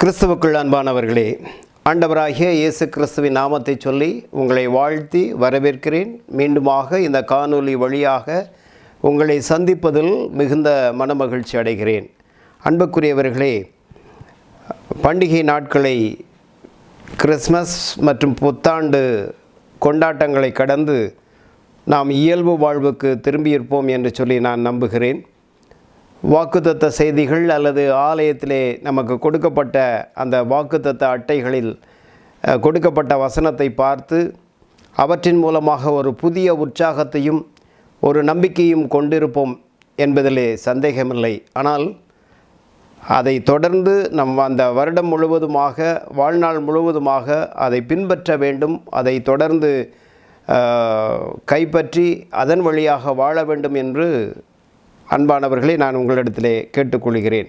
கிறிஸ்துவுக்குள் அன்பானவர்களே ஆண்டவராகிய இயேசு கிறிஸ்துவின் நாமத்தை சொல்லி உங்களை வாழ்த்தி வரவேற்கிறேன். மீண்டுமாக இந்த காணொலி வழியாக உங்களை சந்திப்பதில் மிகுந்த மனமகிழ்ச்சி அடைகிறேன். அன்புக்குரியவர்களே பண்டிகை நாட்களை கிறிஸ்மஸ் மற்றும் புத்தாண்டு கொண்டாட்டங்களை கடந்து நாம் இயல்பு வாழ்வுக்கு திரும்பியிருப்போம் என்று சொல்லி நான் நம்புகிறேன். வாக்குத்தத்த செய்திகள் அல்லது ஆலயத்திலே நமக்கு கொடுக்கப்பட்ட அந்த வாக்குத்தத்த அட்டைகளில் கொடுக்கப்பட்ட வசனத்தை பார்த்து அவற்றின் மூலமாக ஒரு புதிய உற்சாகத்தையும் ஒரு நம்பிக்கையும் கொண்டிருப்போம் என்பதிலே சந்தேகமில்லை. ஆனால் அதை தொடர்ந்து நம் அந்த வருடம் முழுவதுமாக வாழ்நாள் முழுவதுமாக அதை பின்பற்ற வேண்டும். அதை தொடர்ந்து கைப்பற்றி அதன் வழியாக வாழ வேண்டும் என்று அன்பானவர்களை நான் உங்களிடத்திலே கேட்டுக்கொள்கிறேன்.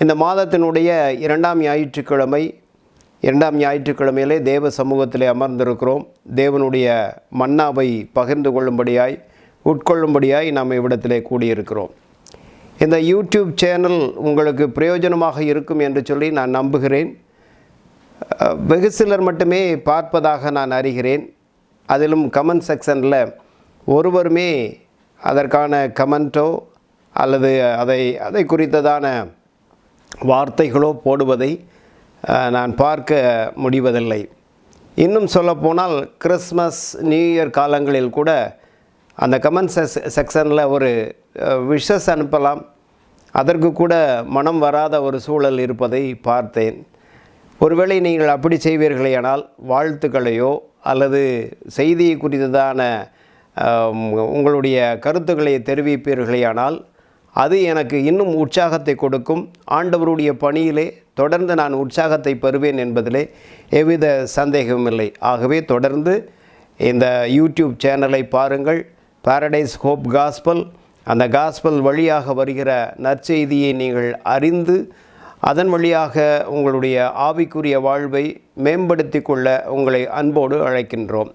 இந்த மாதத்தினுடைய இரண்டாம் ஞாயிற்றுக்கிழமை இரண்டாம் ஞாயிற்றுக்கிழமையிலே தேவ சமூகத்திலே அமர்ந்திருக்கிறோம். தேவனுடைய மன்னாவை பகிர்ந்து கொள்ளும்படியாய் உட்கொள்ளும்படியாய் நாம் இவ்விடத்திலே கூடியிருக்கிறோம். இந்த யூடியூப் சேனல் உங்களுக்கு பிரயோஜனமாக இருக்கும் என்று சொல்லி நான் நம்புகிறேன். வெகு சிலர் மட்டுமே பார்ப்பதாக நான் அறிகிறேன். அதிலும் கமெண்ட் செக்ஷனில் ஒருவருமே அதற்கான கமெண்ட்டோ அல்லது அதை அதை குறித்ததான வார்த்தைகளோ போடுவதை நான் பார்க்க முடிவதில்லை. இன்னும் சொல்லப்போனால் கிறிஸ்மஸ் நியூ இயர் காலங்களில் கூட அந்த கமெண்ட் செஸ் செக்ஷனில் ஒரு விஷஸ் அனுப்பலாம். அதற்கு கூட மனம் வராத ஒரு சூழல் இருப்பதை பார்த்தேன். ஒருவேளை நீங்கள் அப்படி செய்வீர்களேயானால் வாழ்த்துக்களையோ அல்லது செய்தியை குறித்ததான உங்களுடைய கருத்துக்களை தெரிவிப்பீர்களேயானால் அது எனக்கு இன்னும் உற்சாகத்தை கொடுக்கும். ஆண்டவருடைய பணியிலே தொடர்ந்து நான் உற்சாகத்தை பெறுவேன் என்பதிலே எவ்வித சந்தேகமில்லை. ஆகவே தொடர்ந்து இந்த யூடியூப் சேனலை பாருங்கள். பாரடைஸ் ஹோப் காஸ்பல் அந்த காஸ்பல் வழியாக வருகிற நற்செய்தியை நீங்கள் அறிந்து அதன் வழியாக உங்களுடைய ஆவிக்குரிய வாழ்வை மேம்படுத்தி கொள்ள உங்களை அன்போடு அழைக்கின்றோம்.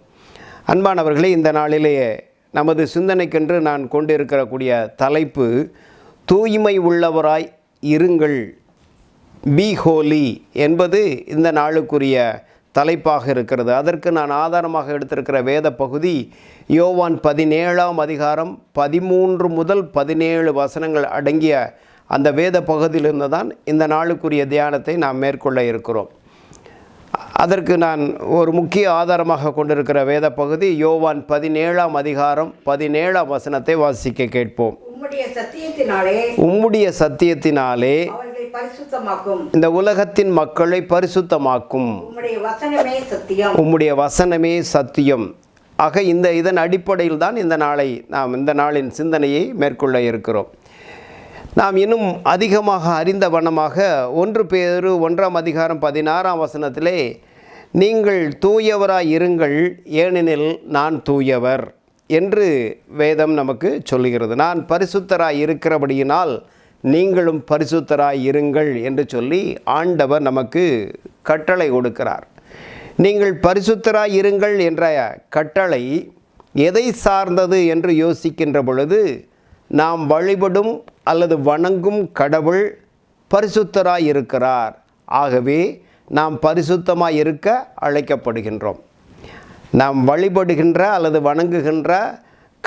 அன்பானவர்களே இந்த நாளிலேயே நமது சிந்தனைக்கென்று நான் கொண்டிருக்கிறக்கூடிய தலைப்பு தூய்மை உள்ளவராய் இருங்கள் பி ஹோலி என்பது இந்த நாளுக்குரிய தலைப்பாக இருக்கிறது. அதற்கு நான் ஆதாரமாக எடுத்திருக்கிற வேத பகுதி யோவான் பதினேழாம் அதிகாரம் பதிமூன்று முதல் பதினேழு வசனங்கள் அடங்கிய அந்த வேத பகுதியிலிருந்து தான் இந்த நாளுக்குரிய தியானத்தை நாம் மேற்கொள்ள இருக்கிறோம். அதற்கு நான் ஒரு முக்கிய ஆதாரமாக கொண்டிருக்கிற வேத பகுதி யோவான் பதினேழாம் அதிகாரம் பதினேழாம் வசனத்தை வாசிக்க கேட்போம். உம்முடைய சத்தியத்தினாலே இந்த உலகத்தின் மக்களை பரிசுத்தமாக்கும். உம்முடைய வசனமே சத்தியம். உம்முடைய வசனமே சத்தியம். ஆக இந்த இதன் அடிப்படையில் தான் இந்த நாளை நாம் இந்த நாளின் சிந்தனையை மேற்கொள்ள இருக்கிறோம். நாம் இன்னும் அதிகமாக அறிந்த வண்ணமாக ஒன்று பேரு ஒன்றாம் அதிகாரம் பதினாறாம் வசனத்திலே நீங்கள் தூயவராய் இருங்கள் ஏனெனில் நான் தூயவர் என்று வேதம் நமக்கு சொல்லுகிறது. நான் பரிசுத்தராய் இருக்கிறபடியினால் நீங்களும் பரிசுத்தராய் இருங்கள் என்று சொல்லி ஆண்டவர் நமக்கு கட்டளை கொடுக்கிறார். நீங்கள் பரிசுத்தராய் இருங்கள் என்ற கட்டளை எதை சார்ந்தது என்று யோசிக்கின்ற பொழுது நாம் வழிபடும் அல்லது வணங்கும் கடவுள் பரிசுத்தராய் இருக்கிறார். ஆகவே நாம் பரிசுத்தமாக இருக்க அழைக்கப்படுகின்றோம். நாம் வழிபடுகின்ற அல்லது வணங்குகின்ற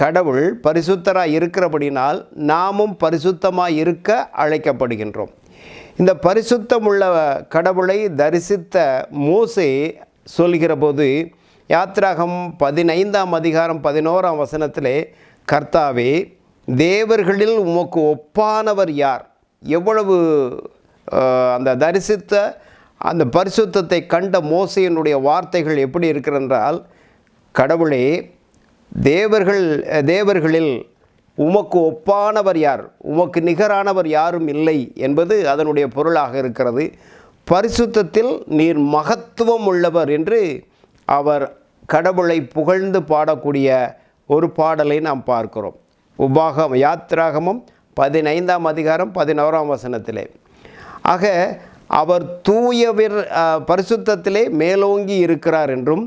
கடவுள் பரிசுத்தராக இருக்கிறபடினால் நாமும் பரிசுத்தமாக இருக்க அழைக்கப்படுகின்றோம். இந்த பரிசுத்தம் உள்ள கடவுளை தரிசித்த மோசே சொல்கிற போது யாத்ராகம் பதினைந்தாம் அதிகாரம் பதினோராம் வசனத்திலே கர்த்தாவே தேவர்களில் உமக்கு ஒப்பானவர் யார்? எவ்வளவு அந்த தரிசித்த அந்த பரிசுத்தத்தை கண்ட மோசையினுடைய வார்த்தைகள் எப்படி இருக்கிறென்றால் கடவுளே தேவர்கள் தேவர்களில் உமக்கு ஒப்பானவர் யார்? உமக்கு நிகரானவர் யாரும் இல்லை என்பது அதனுடைய பொருளாக இருக்கிறது. பரிசுத்தத்தில் நீர் மகத்துவம் உள்ளவர் என்று அவர் கடவுளை புகழ்ந்து பாடக்கூடிய ஒரு பாடலை நாம் பார்க்கிறோம். உபாகம் யாத்ராகமம் பதினைந்தாம் அதிகாரம் பதினோராம் வசனத்திலே. ஆக அவர் தூயவர் பரிசுத்தத்திலே மேலோங்கி இருக்கிறார் என்றும்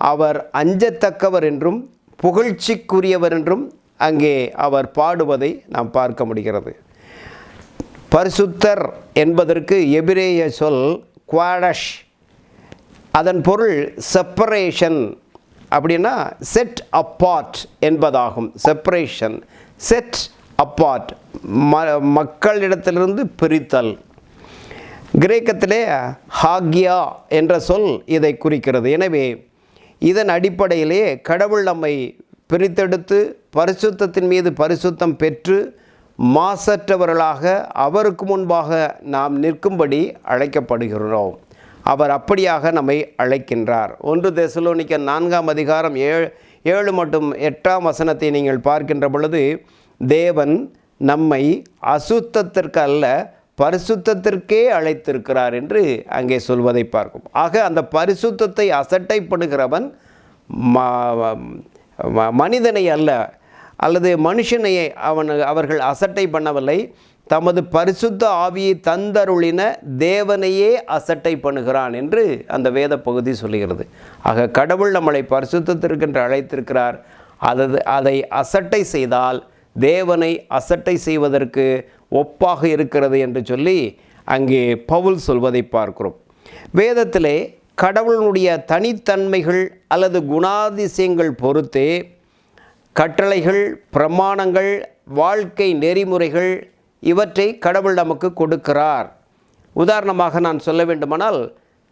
அவர் அஞ்சத்தக்கவர் என்றும் புகழ்ச்சிக்குரியவர் என்றும் அங்கே அவர் பாடுவதை நாம் பார்க்க முடிகிறது. பரிசுத்தர் என்பதற்கு எபிரேய சொல் குவாடஷ். அதன் பொருள் செப்பரேஷன். அப்படின்னா செட் அப்பார்ட் என்பதாகும். செப்பரேஷன் செட் அப்பார்ட் ம மக்களிடத்திலிருந்து பிரித்தல். கிரேக்கத்திலே ஹாக்யா என்ற சொல் இதை குறிக்கிறது. எனவே இதன் அடிப்படையிலே கடவுள் நம்மை பிரித்தெடுத்து பரிசுத்தத்தின் மீது பரிசுத்தம் பெற்று மாசற்றவர்களாக அவருக்கு முன்பாக நாம் நிற்கும்படி அழைக்கப்படுகிறோம். அவர் அப்படியாக நம்மை அழைக்கின்றார். ஒன்று தெசலோனிக்க நான்காம் அதிகாரம் ஏழு ஏழு மற்றும் எட்டாம் வசனத்தை நீங்கள் பார்க்கின்ற பொழுது தேவன் நம்மை அசுத்தத்திற்கு அல்ல பரிசுத்தத்திற்கே அழைத்திருக்கிறார் என்று அங்கே சொல்வதை பார்க்கும். ஆக அந்த பரிசுத்தத்தை அசட்டைப்படுகிறவன் மனிதனை அல்ல அல்லது மனுஷனை அவன் அவர்கள் அசட்டை பண்ணவில்லை. தமது பரிசுத்த ஆவியை தந்தருளின தேவனையே அசட்டை பண்ணுகிறான் என்று அந்த வேத பகுதி சொல்லுகிறது. ஆக கடவுள் நம்மளை பரிசுத்தத்திற்கென்று அழைத்திருக்கிறார். அதது அதை அசட்டை செய்தால் தேவனை அசட்டை செய்வதற்கு ஒப்பாக இருக்கிறது என்று சொல்லி அங்கே பவுல் சொல்வதை பார்க்கிறோம். வேதத்திலே கடவுளுடைய தனித்தன்மைகள் அல்லது குணாதிசயங்கள் பொறுத்தே கட்டளைகள் பிரமாணங்கள் வாழ்க்கை நெறிமுறைகள் இவற்றை கடவுள் நமக்கு கொடுக்கிறார். உதாரணமாக நான் சொல்ல வேண்டுமானால்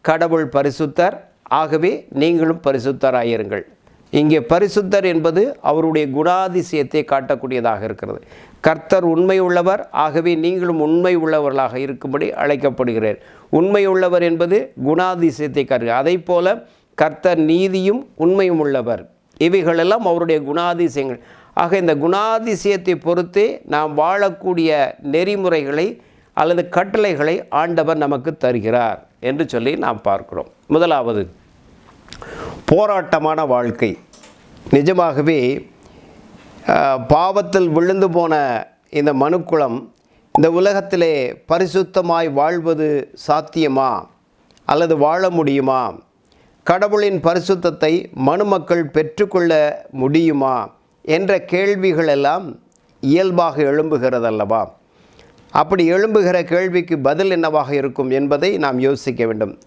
கடவுள் பரிசுத்தர் ஆகவே நீங்களும் பரிசுத்தராயிருங்கள். இங்கே பரிசுத்தர் என்பது அவருடைய குணாதிசயத்தை காட்டக்கூடியதாக இருக்கிறது. கர்த்தர் உண்மை உள்ளவர் ஆகவே நீங்களும் உண்மை உள்ளவர்களாக இருக்கும்படி அழைக்கப்படுகிறேன். உண்மை உள்ளவர் என்பது குணாதிசயத்தை காட்டு அதை போல கர்த்தர் நீதியும் உண்மையும் உள்ளவர். இவைகளெல்லாம் அவருடைய குணாதிசயங்கள். ஆக இந்த குணாதிசயத்தை பொறுத்தே நாம் வாழக்கூடிய நெறிமுறைகளை அல்லது கட்டளைகளை ஆண்டவர் நமக்கு தருகிறார் என்று சொல்லி நாம் பார்க்கிறோம். முதலாவது போராட்டமான வாழ்க்கை. நிஜமாகவே பாவத்தில் விழுந்து போன இந்த மனுக்குளம் இந்த உலகத்திலே பரிசுத்தமாய் வாழ்வது சாத்தியமா? அல்லது வாழ முடியுமா? கடவுளின் பரிசுத்தத்தை மனுமக்கள் பெற்றுக்கொள்ள முடியுமா? என்ற கேள்விகள் எல்லாம் இயல்பாக எழும்புகிறதல்லவா? அப்படி எழும்புகிற கேள்விக்கு பதில் என்னவாக இருக்கும் என்பதை நாம் யோசிக்க வேண்டும்.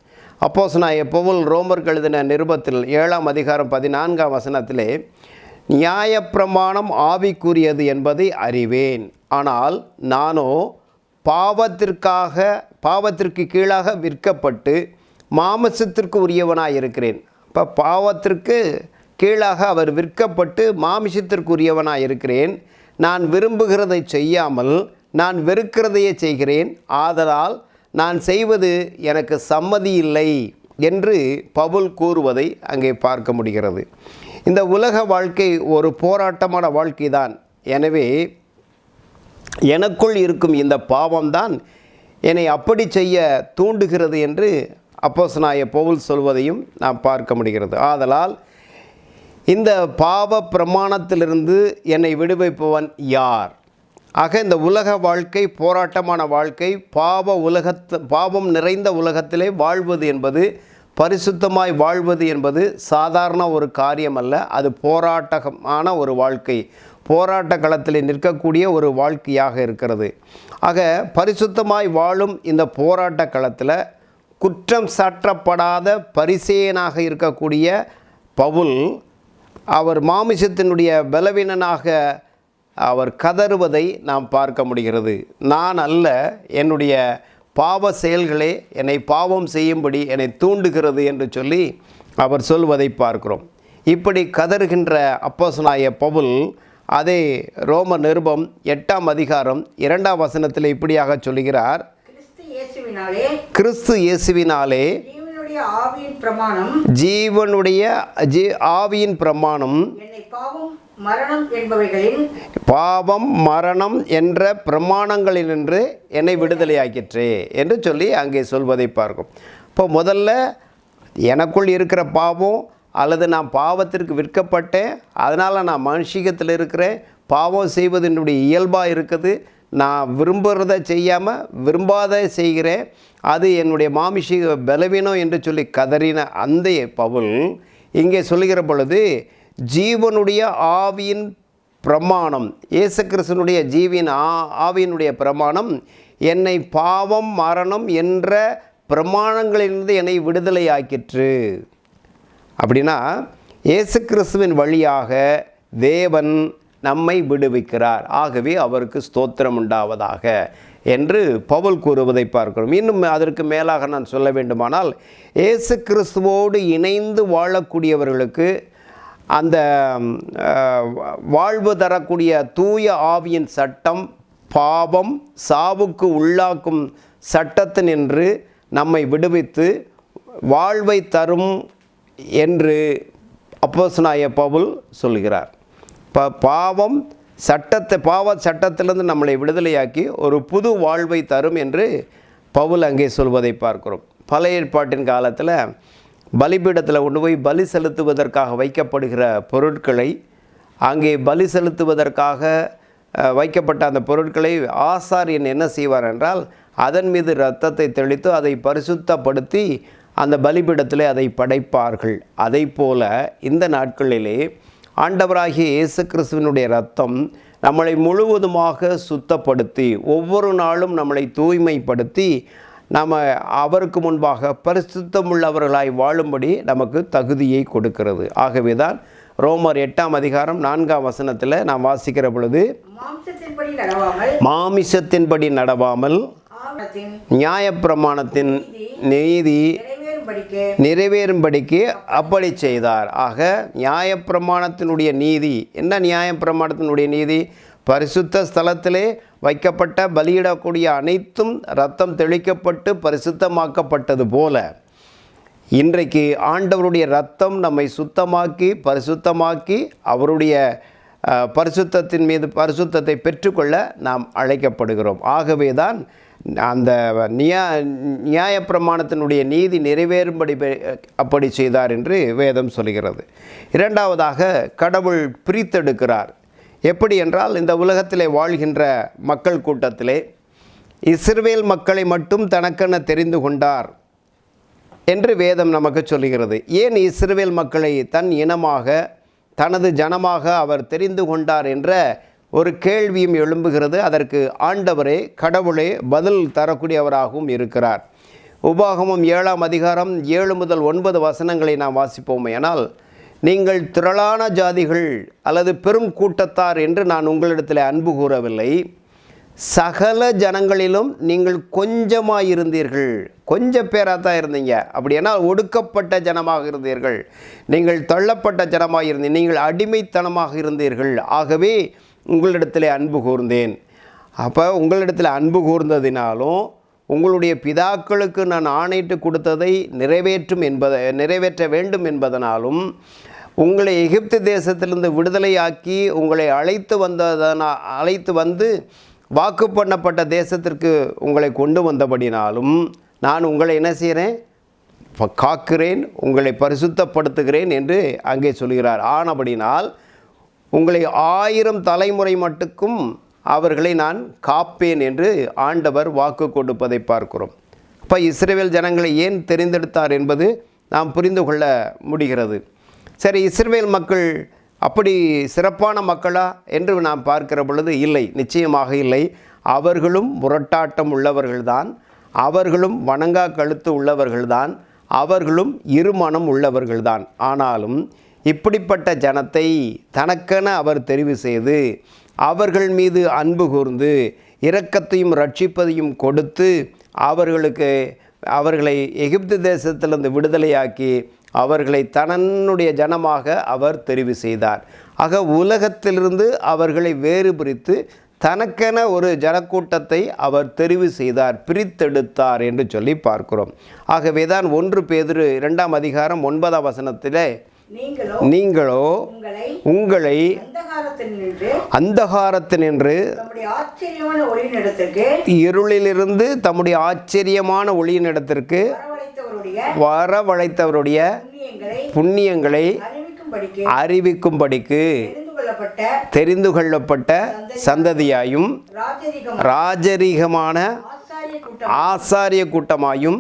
அப்போஸ் நான் எப்போவும் ரோமர் எழுதின நிருபத்தில் ஏழாம் அதிகாரம் பதினான்காம் வசனத்திலே நியாயப்பிரமாணம் ஆவிக்குரியது என்பதை அறிவேன். ஆனால் நானோ பாவத்திற்காக பாவத்திற்கு கீழாக விற்கப்பட்டு மாமிசத்திற்கு உரியவனாக இருக்கிறேன். இப்போ பாவத்திற்கு கீழாக அவர் விற்கப்பட்டு மாமிசத்திற்கு உரியவனாக இருக்கிறேன். நான் விரும்புகிறதை செய்யாமல் நான் வெறுக்கிறதையே செய்கிறேன். ஆதலால் நான் செய்வது எனக்கு சம்மதி இல்லை என்று பவுல் கூறுவதை அங்கே பார்க்க முடிகிறது. இந்த உலக வாழ்க்கை ஒரு போராட்டமான வாழ்க்கை தான் எனவே எனக்குள் இருக்கும் இந்த பாவம்தான் என்னை அப்படி செய்ய தூண்டுகிறது என்று அப்போஸ்தலனாகிய பவுல் சொல்வதையும் நாம் பார்க்க முடிகிறது. ஆதலால் இந்த பாவ பிரமாணத்திலிருந்து என்னை விடுவிப்பவன் யார்? ஆக இந்த உலக வாழ்க்கை போராட்டமான வாழ்க்கை பாவ உலகத்து பாவம் நிறைந்த உலகத்திலே வாழ்வது என்பது பரிசுத்தமாய் வாழ்வது என்பது சாதாரண ஒரு காரியம் அல்ல அது போராட்டமான ஒரு வாழ்க்கை. போராட்ட களத்தில் நிற்கக்கூடிய ஒரு வாழ்க்கையாக இருக்கிறது. ஆக பரிசுத்தமாய் வாழும் இந்த போராட்ட களத்தில் குற்றம் சாற்றப்படாத பரிசேயனாக இருக்கக்கூடிய பவுல் அவர் மாமிசத்தினுடைய பலவீனனாக அவர் கதறுவதை நாம் பார்க்க முடிகிறது. நான் அல்ல என்னுடைய பாவ செயல்களே என்னை பாவம் செய்யும்படி என்னை தூண்டுகிறது என்று சொல்லி அவர் சொல்வதை பார்க்கிறோம். இப்படி கதறுகின்ற அப்போசனாய பவுல் அதே ரோம நிருபம் எட்டாம் அதிகாரம் இரண்டாம் வசனத்தில் இப்படியாக சொல்கிறார் கிறிஸ்து இயேசுவினாலே ஜீவனுடைய ஆவியின் பிரமாணம் பாவம் மரணம் என்பவைகளின் பாவம் மரணம் என்ற பிரமாணங்களினின்று என்னை விடுதலையாக்கிற்று என்று சொல்லி அங்கே சொல்வதை பார்க்கும். இப்போ முதல்ல எனக்குள் இருக்கிற பாவம் அல்லது நான் பாவத்திற்கு விற்கப்பட்டேன் அதனால் நான் மனுஷிகத்தில் இருக்கிறேன் பாவம் செய்வது என்னுடைய இயல்பாக இருக்குது நான் விரும்புகிறத செய்யாமல் விரும்பாத செய்கிறேன் அது என்னுடைய மாமிஷிக பலவீனம் என்று சொல்லி கதறின அந்த பவுல் இங்கே சொல்லுகிற பொழுது ஜீவனுடைய ஆவியின் பிரமாணம் இயேசு கிறிஸ்தனுடைய ஜீவின் ஆ ஆவியினுடைய பிரமாணம் என்னை பாவம் மரணம் என்ற பிரமாணங்களிலிருந்து என்னை விடுதலையாக்கிற்று. அப்படின்னா இயேசு கிறிஸ்துவின் வழியாக தேவன் நம்மை விடுவிக்கிறார். ஆகவே அவருக்கு ஸ்தோத்திரம் உண்டாவதாக என்று பவுல் கூறுவதை பார்க்கிறோம். இன்னும் அதற்கு மேலாக நான் சொல்ல வேண்டுமானால் இயேசு கிறிஸ்துவோடு இணைந்து வாழக்கூடியவர்களுக்கு அந்த வாழ்வு தரக்கூடிய தூய ஆவியின் சட்டம் பாவம் சாவுக்கு உள்ளாக்கும் சட்டத்தினின்று நம்மை விடுவித்து வாழ்வை தரும் என்று அப்போசனாய பவுல் சொல்கிறார். ப பாவம் சட்டத்தை பாவ சட்டத்திலிருந்து நம்மளை விடுதலையாக்கி ஒரு புது வாழ்வை தரும் என்று பவுல் அங்கே சொல்வதை பார்க்கிறோம். பழைய ஏற்பாட்டின் காலத்தில் பலிபீடத்தில் கொண்டு போய் பலி செலுத்துவதற்காக வைக்கப்படுகிற பொருட்களை அங்கே பலி செலுத்துவதற்காக வைக்கப்பட்ட அந்த பொருட்களை ஆசாரியன் என்ன செய்வார் என்றால் அதன் மீது இரத்தத்தை தெளித்து அதை பரிசுத்தப்படுத்தி அந்த பலிபீடத்தில் அதை படைப்பார்கள். அதை போல இந்த நாட்களிலே ஆண்டவராகிய இயேசு கிறிஸ்துவனுடைய ரத்தம் நம்மளை முழுவதுமாக சுத்தப்படுத்தி ஒவ்வொரு நாளும் நம்மளை தூய்மைப்படுத்தி நாம் அவருக்கு முன்பாக பரிசுத்தமுள்ளவர்களாய் வாழும்படி நமக்கு தகுதியை கொடுக்கிறது. ஆகவே தான் ரோமர் எட்டாம் அதிகாரம் நான்காம் வசனத்தில் நாம் வாசிக்கிற பொழுது மாம்சத்தின்படி நடவாமல் நியாயப்பிரமாணத்தின் நீதி நிறைவேறும்படிக்கு அப்படி செய்தார். ஆக நியாயப்பிரமாணத்தினுடைய நீதி என்ன நியாயப்பிரமாணத்தினுடைய நீதி? பரிசுத்த ஸ்தலத்திலே வைக்கப்பட்ட பலியிடக்கூடிய அனைத்தும் ரத்தம் தெளிக்கப்பட்டு பரிசுத்தமாக்கப்பட்டது போல இன்றைக்கு ஆண்டவருடைய ரத்தம் நம்மை சுத்தமாக்கி பரிசுத்தமாக்கி அவருடைய பரிசுத்தத்தின் மீது பரிசுத்தத்தை பெற்றுக்கொள்ள நாம் அழைக்கப்படுகிறோம். ஆகவே தான் அந்த நியா நியாயப்பிரமாணத்தினுடைய நீதி நிறைவேறும்படி அப்படி செய்தார் என்று வேதம் சொல்கிறது. இரண்டாவதாக கடவுள் பிரித்தெடுக்கிறார். எப்படி என்றால் இந்த உலகத்திலே வாழ்கின்ற மக்கள் கூட்டத்திலே இஸ்ரேல் மக்களை மட்டும் தனக்கென தெரிந்து கொண்டார் என்று வேதம் நமக்கு சொல்லுகிறது. ஏன் இஸ்ரேல் மக்களை தன் இனமாக தனது ஜனமாக அவர் தெரிந்து கொண்டார் என்ற ஒரு கேள்வியும் எழும்புகிறது. அதற்கு ஆண்டவரே கடவுளே பதில் தரக்கூடியவராகவும் இருக்கிறார். உபாகமம் ஏழாம் அதிகாரம் ஏழு முதல் ஒன்பது வசனங்களை நாம் வாசிப்போமே ஆனால் நீங்கள் திரளான ஜாதிகள் அல்லது பெரும் கூட்டத்தார் என்று நான் உங்களிடத்தில் அன்பு கூறவில்லை. சகல ஜனங்களிலும் நீங்கள் கொஞ்சமாக இருந்தீர்கள் கொஞ்சம் பேராக தான் இருந்தீங்க அப்படின்னா ஒடுக்கப்பட்ட ஜனமாக இருந்தீர்கள். நீங்கள் தள்ளப்பட்ட ஜனமாக இருந்தீங்க நீங்கள் அடிமைத்தனமாக இருந்தீர்கள். ஆகவே உங்களிடத்தில் அன்பு கூர்ந்தேன். அப்போ உங்களிடத்தில் அன்பு கூர்ந்ததினாலும் உங்களுடைய பிதாக்களுக்கு நான் ஆணையிட்டு கொடுத்ததை நிறைவேற்றும் என்பதை நிறைவேற்ற வேண்டும் என்பதனாலும் உங்களை எகிப்து தேசத்திலிருந்து விடுதலையாக்கி உங்களை அழைத்து வந்ததனா அழைத்து வந்து வாக்கு பண்ணப்பட்ட தேசத்திற்கு உங்களை கொண்டு வந்தபடினாலும் நான் உங்களை என்ன செய்கிறேன்? காக்கிறேன் உங்களை பரிசுத்தப்படுத்துகிறேன் என்று அங்கே சொல்கிறார். ஆனபடினால் உங்களை ஆயிரம் தலைமுறை மட்டுக்கும் அவர்களை நான் காப்பேன் என்று ஆண்டவர் வாக்கு கொடுப்பதை பார்க்கிறோம். இப்போ இஸ்ரேல் ஜனங்களை ஏன் தெரிந்தெடுத்தார் என்பது நாம் புரிந்து கொள்ள முடிகிறது. சரி இஸ்ரேல் மக்கள் அப்படி சிறப்பான மக்களா என்று நாம் பார்க்கிற பொழுது இல்லை நிச்சயமாக இல்லை. அவர்களும் முரட்டாட்டம் உள்ளவர்கள்தான் அவர்களும் வணங்கா கழுத்து உள்ளவர்கள்தான் அவர்களும் இருமனம் உள்ளவர்கள்தான். ஆனாலும் இப்படிப்பட்ட ஜனத்தை தனக்கென அவர் தெரிவு செய்து அவர்கள் மீது அன்பு கூர்ந்து இரக்கத்தையும் ரட்சிப்பதையும் கொடுத்து அவர்களுக்கு அவர்களை எகிப்து தேசத்திலிருந்து விடுதலையாக்கி அவர்களை தன்னுடைய ஜனமாக அவர் தெரிவு செய்தார். ஆக உலகத்திலிருந்து அவர்களை வேறு பிரித்து தனக்கென ஒரு ஜனக்கூட்டத்தை அவர் தெரிவு செய்தார் பிரித்தெடுத்தார் என்று சொல்லி பார்க்கிறோம். ஆகவே தான் ஒன்று பேதுரு இரண்டாம் அதிகாரம் ஒன்பதாம் வசனத்திலே நீங்களோ உங்களை அந்தகாரத்தினின்று இருளிலிருந்து தம்முடைய ஆச்சரியமான ஒளியினிடத்திற்கு வரவழைத்தவருடைய வரவழைத்தவருடைய புண்ணியங்களை அறிவிக்கும்படிக்கு தெரிந்து கொள்ளப்பட்ட சந்ததியாயும் ராஜரிகம் ராஜரீகமான ஆசாரிய கூட்டம் ஆசாரிய கூட்டமாயும்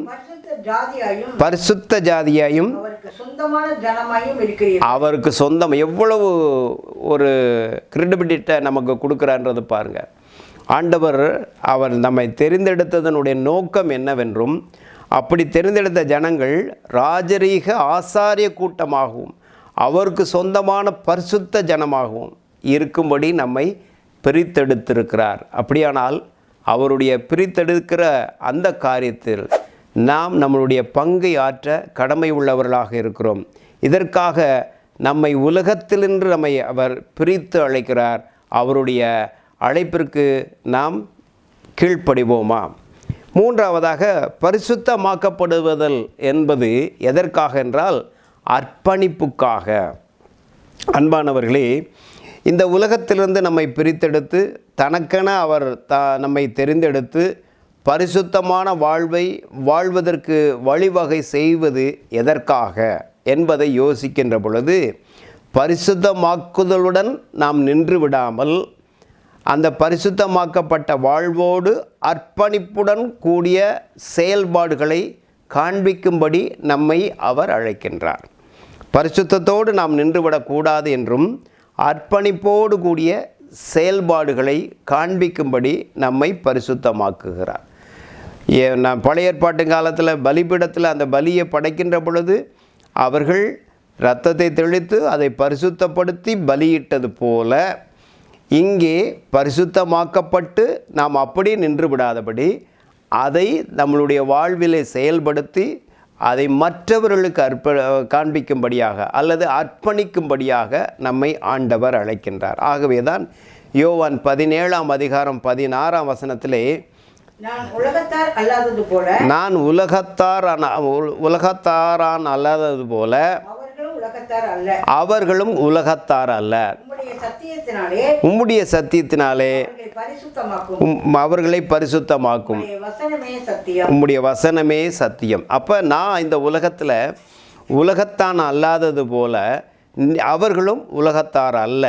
பரிசுத்த ஜாதியாயும் அவருக்கு சொந்தம் எவ்வளவு ஒரு கிரெடிபிலிட்டை நமக்கு கொடுக்குறான்றது பாருங்க. ஆண்டவர் அவர் நம்மை தெரிந்தெடுத்ததனுடைய நோக்கம் என்னவென்றும் அப்படி தெரிந்தெடுத்த ஜனங்கள் ராஜரீக ஆசாரிய கூட்டமாகவும் அவருக்கு சொந்தமான பரிசுத்த ஜனமாகவும் இருக்கும்படி நம்மை பிரித்தெடுத்திருக்கிறார். அப்படியானால் அவருடைய பிரித்தெடுக்கிற அந்த காரியத்தில் நாம் நம்மளுடைய பங்கை ஆற்ற கடமை உள்ளவர்களாக இருக்கிறோம். இதற்காக நம்மை உலகத்திலின்று நம்மை அவர் பிரித்து அழைக்கிறார். அவருடைய அழைப்பிற்கு நாம் கீழ்ப்படிவோமா? மூன்றாவதாக பரிசுத்தமாக்கப்படுவதல் என்பது எதற்காக என்றால் அர்ப்பணிப்புக்காக. அன்பானவர்களே இந்த உலகத்திலிருந்து நம்மை பிரித்தெடுத்து தனக்கென அவர் த நம்மை தெரிந்தெடுத்து பரிசுத்தமான வாழ்வை வாழ்வதற்கு வழிவகை செய்வது எதற்காக என்பதை யோசிக்கின்ற பொழுது பரிசுத்தமாக்குதலுடன் நாம் நின்று விடாமல் அந்த பரிசுத்தமாக்கப்பட்ட வாழ்வோடு அர்ப்பணிப்புடன் கூடிய செயல்பாடுகளை காண்பிக்கும்படி நம்மை அவர் அழைக்கின்றார். பரிசுத்தத்தோடு நாம் நின்றுவிடக்கூடாது என்றும் அர்ப்பணிப்போடு கூடிய செயல்பாடுகளை காண்பிக்கும்படி நம்மை பரிசுத்தமாக்குகிறார். ஏ நான் பழைய ஏற்பாட்டு காலத்தில் பலிபீடத்தில் அந்த பலியை படைக்கின்ற பொழுது அவர்கள் இரத்தத்தை தெளித்து அதை பரிசுத்தப்படுத்தி பலியிட்டது போல இங்கே பரிசுத்தமாக்கப்பட்டு நாம் அப்படியே நின்று விடாதபடி அதை நம்மளுடைய வாழ்விலே செயல்படுத்தி அதை மற்றவர்களுக்கு அர்ப்ப காண்பிக்கும்படியாக அல்லது அர்ப்பணிக்கும்படியாக நம்மை ஆண்டவர் அழைக்கின்றார். ஆகவே தான் யோவான் பதினேழாம் அதிகாரம் பதினாறாம் வசனத்திலே நான் உலகத்தார் அல்லாதது போல நான் உலகத்தாரான உலகத்தாரான் அல்லாதது போல அவர்களும் உலகத்தார் அல்ல. உம்முடைய சத்தியத்தினாலே அவர்களை பரிசுத்தமாக்கும். உம் அவர்களை பரிசுத்தமாக்கும். உம்முடைய வசனமே சத்தியம். அப்போ நான் இந்த உலகத்தில் உலகத்தான் அல்லாதது போல அவர்களும் உலகத்தார் அல்ல.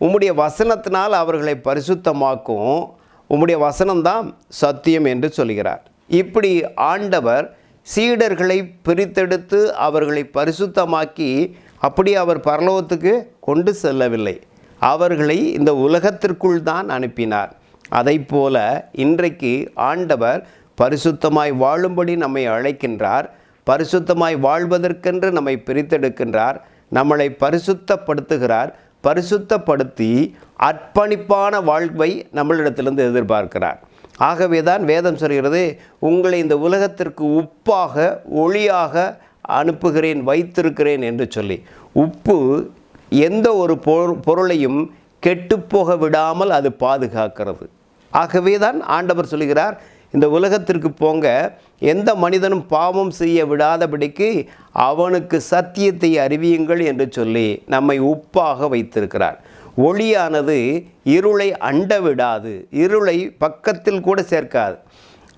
உம்முடைய வசனத்தினால் அவர்களை பரிசுத்தமாக்கும். உம்முடைய வசனம்தான் சத்தியம் என்று சொல்கிறார். இப்படி ஆண்டவர் சீடர்களை பிரித்தெடுத்து அவர்களை பரிசுத்தமாக்கி அப்படி அவர் பரலோகத்துக்கு கொண்டு செல்லவில்லை. அவர்களை இந்த உலகத்திற்குள் தான் அனுப்பினார். அதைப் போல இன்றைக்கு ஆண்டவர் பரிசுத்தமாய் வாழும்படி நம்மை அழைக்கின்றார். பரிசுத்தமாய் வாழ்வதற்கென்று நம்மை பிரித்தெடுக்கின்றார். நம்மளை பரிசுத்தப்படுத்துகிறார். பரிசுத்தப்படுத்தி அர்ப்பணிப்பான வாழ்வை நம்மளிடத்திலிருந்து எதிர்பார்க்கிறார். ஆகவே தான் வேதம் சொல்கிறது உங்களை இந்த உலகத்திற்கு உப்பாக ஒளியாக அனுப்புகிறேன் வைத்திருக்கிறேன் என்று சொல்லி. உப்பு எந்த ஒரு பொரு- பொருளையும் கெட்டுப்போக விடாமல் அது பாதுகாக்கிறது. ஆகவே தான் ஆண்டவர் சொல்கிறார் இந்த உலகத்திற்கு போங்க எந்த மனிதனும் பாவம் செய்ய விடாதபடிக்கு அவனுக்கு சத்தியத்தை அறிவியுங்கள் என்று சொல்லி நம்மை உப்பாக வைத்திருக்கிறார். ஒளியானது இருளை அண்ட விடாது இருளை பக்கத்தில் கூட சேர்க்காது.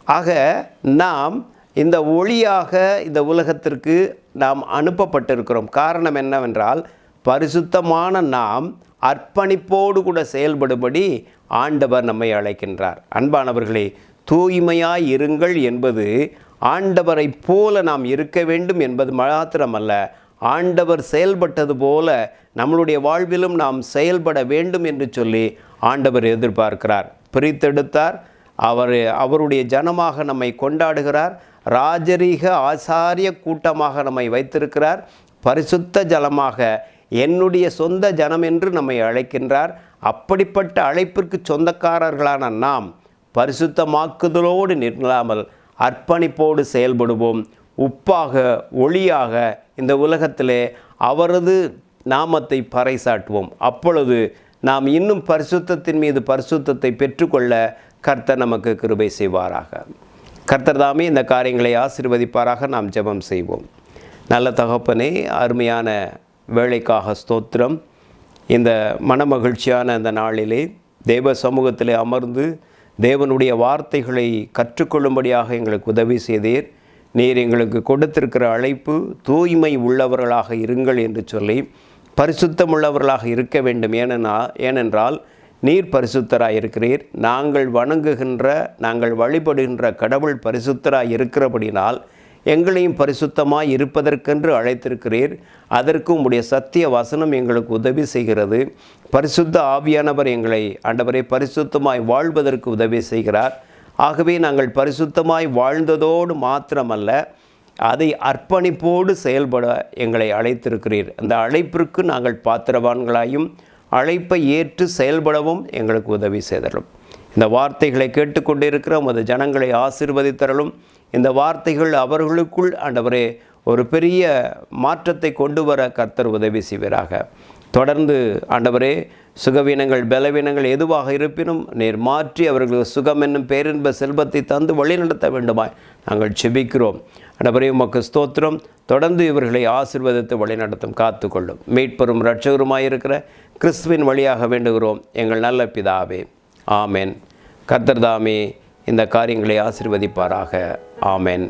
ஆக நாம் இந்த ஒளியாக இந்த உலகத்திற்கு நாம் அனுப்பப்பட்டிருக்கிறோம். காரணம் என்னவென்றால் பரிசுத்தமான நாம் அர்ப்பணிப்போடு கூட செயல்படும்படி ஆண்டவர் நம்மை அழைக்கின்றார். அன்பானவர்களே தூய்மையாய் இருங்கள் என்பது ஆண்டவரைப் போல நாம் இருக்க வேண்டும் என்பது மாத்திரமல்ல ஆண்டவர் செயல்பட்டது போல நம்மளுடைய வாழ்விலும் நாம் செயல்பட வேண்டும் என்று சொல்லி ஆண்டவர் எதிர்பார்க்கிறார். பிரித்தெடுத்தார். அவர் அவருடைய ஜனமாக நம்மை கொண்டாடுகிறார். ராஜரீக ஆசாரிய கூட்டமாக நம்மை வைத்திருக்கிறார். பரிசுத்த ஜலமாக என்னுடைய சொந்த ஜனம் என்று நம்மை அழைக்கின்றார். அப்படிப்பட்ட அழைப்பிற்கு சொந்தக்காரர்களான நாம் பரிசுத்தமாக்குதலோடு நில்லாமல் அர்ப்பணிப்போடு செயல்படுவோம். உப்பாக ஒளியாக இந்த உலகத்திலே அவரது நாமத்தை பறைசாட்டுவோம் அப்பொழுது நாம் இன்னும் பரிசுத்தத்தின் மீது பரிசுத்தத்தை பெற்றுக்கொள்ள கர்த்தர் நமக்கு கிருபை செய்வாராக. கர்த்தர் தாமே இந்த காரியங்களை ஆசீர்வதிப்பாராக நாம் ஜெபம் செய்வோம். நல்ல தகப்பனே அருமையான வேலைக்காக ஸ்தோத்திரம். இந்த மனமகிழ்ச்சியான இந்த நாளிலே தேவ சமூகத்திலே அமர்ந்து தேவனுடைய வார்த்தைகளை கற்றுக்கொள்ளும்படியாக எங்களுக்கு உதவி செய்தீர். நீர் எங்களுக்கு கொடுத்திருக்கிற அழைப்பு தூய்மை உள்ளவர்களாக இருங்கள் என்று சொல்லி பரிசுத்தம் உள்ளவர்களாக இருக்க வேண்டும். ஏனெனா ஏனென்றால் நீர் பரிசுத்தராக இருக்கிறீர். நாங்கள் வணங்குகின்ற நாங்கள் வழிபடுகின்ற கடவுள் பரிசுத்தராக இருக்கிறபடினால் எங்களையும் பரிசுத்தமாக இருப்பதற்கென்று அழைத்திருக்கிறீர். அதற்கு உம்முடைய சத்திய வசனம் எங்களுக்கு உதவி செய்கிறது. பரிசுத்த ஆவியானவர் எங்களை ஆண்டவரை பரிசுத்தமாய் வாழ்வதற்கு உதவி செய்கிறார். ஆகவே நாங்கள் பரிசுத்தமாய் வாழ்ந்ததோடு மாத்திரமல்ல அதை அர்ப்பணிப்போடு செயல்பட எங்களை அழைத்திருக்கிறீர். அந்த அழைப்பிற்கு நாங்கள் பாத்திரவான்களாயும் அழைப்பை ஏற்று செயல்படவும் எங்களுக்கு உதவி செய்தரும் இந்த வார்த்தைகளை கேட்டுக்கொண்டிருக்கிற உமது ஜனங்களை ஆசீர்வதித்தரலும் இந்த வார்த்தைகள் அவர்களுக்குள் ஆண்டவரே ஒரு பெரிய மாற்றத்தை கொண்டு வர கர்த்தர் உதவி செய்வீராக. தொடர்ந்து ஆண்டவரே சுகவீனங்கள் பலவீனங்கள் எதுவாக இருப்பினும் நீர் மாற்றி அவர்களுக்கு சுகம் என்னும் பேரின்ப செல்வத்தை தந்து வழிநடத்த வேண்டுமாய் நாங்கள் செபிக்கிறோம். ஆண்டவரே உமக்கு ஸ்தோத்திரம். தொடர்ந்து இவர்களை ஆசீர்வதித்து வழிநடத்தும் காத்துக்கொள்ளும். மீட்பெரும் இரட்சகருமாயிருக்கிற கிறிஸ்துவின் வழியாக வேண்டுகிறோம். எங்கள் நல்ல பிதாவே ஆமென். கர்த்தர்தாமே இந்த காரியங்களை ஆசிர்வதிப்பாராக. ஆமென்.